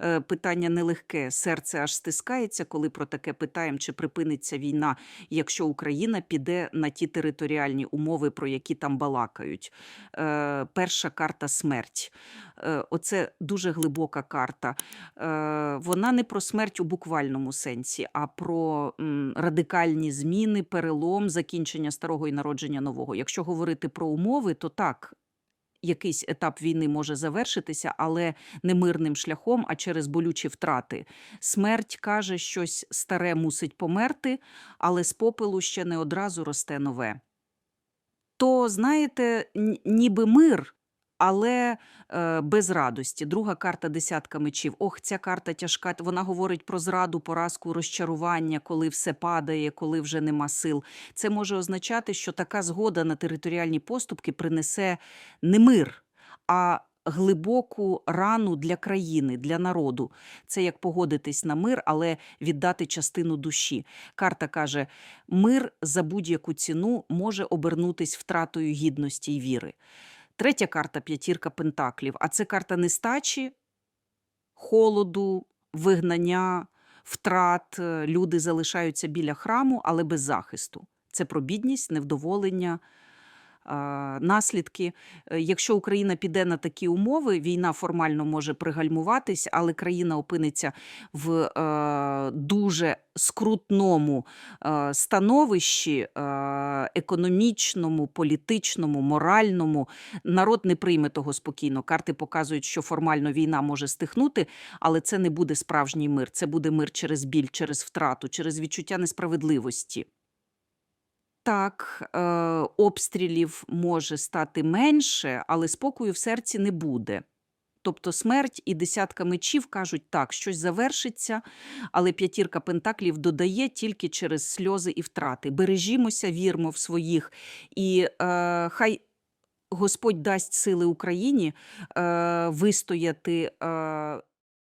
е, питання нелегке. Серце аж стискається, коли про таке питаємо, чи припиниться війна, якщо Україна піде на ті територіальні умови, про які там балакають. Е, Перша карта смерть. Е, Оце дуже глибока карта. Вона не про смерть у буквальному сенсі, а про радикальні зміни, перелом, закінчення старого і народження нового. Якщо говорити про умови, то так. Якийсь етап війни може завершитися, але не мирним шляхом, а через болючі втрати. Смерть каже, щось старе мусить померти, але з попелу ще не одразу росте нове. То, знаєте, ніби мир, але е, без радості. Друга карта десятка мечів. Ох, ця карта тяжка. Вона говорить про зраду, поразку, розчарування, коли все падає, коли вже нема сил. Це може означати, що така згода на територіальні поступки принесе не мир, а глибоку рану для країни, для народу. Це як погодитись на мир, але віддати частину душі. Карта каже: мир за будь-яку ціну може обернутись втратою гідності й віри. Третя карта п'ятірка пентаклів. А це карта нестачі, холоду, вигнання, втрат. Е, Люди залишаються біля храму, але без захисту. Це про бідність, невдоволення. Наслідки, Е, якщо Україна піде на такі умови, війна формально може пригальмуватись, але країна опиниться в е, дуже скрутному е, становищі економічному, політичному, моральному. Народ не прийме того спокійно. Карти показують, що формально війна може стихнути, але це не буде справжній мир. Це буде мир через біль, через втрату, через відчуття несправедливості. Так, е, обстрілів може стати менше, але спокою в серці не буде. Тобто смерть і десятка мечів кажуть, так, щось завершиться, але п'ятірка пентаклів додає тільки через сльози і втрати. Бережімося, вірмо в своїх, і е, хай Господь дасть сили Україні е, вистояти е,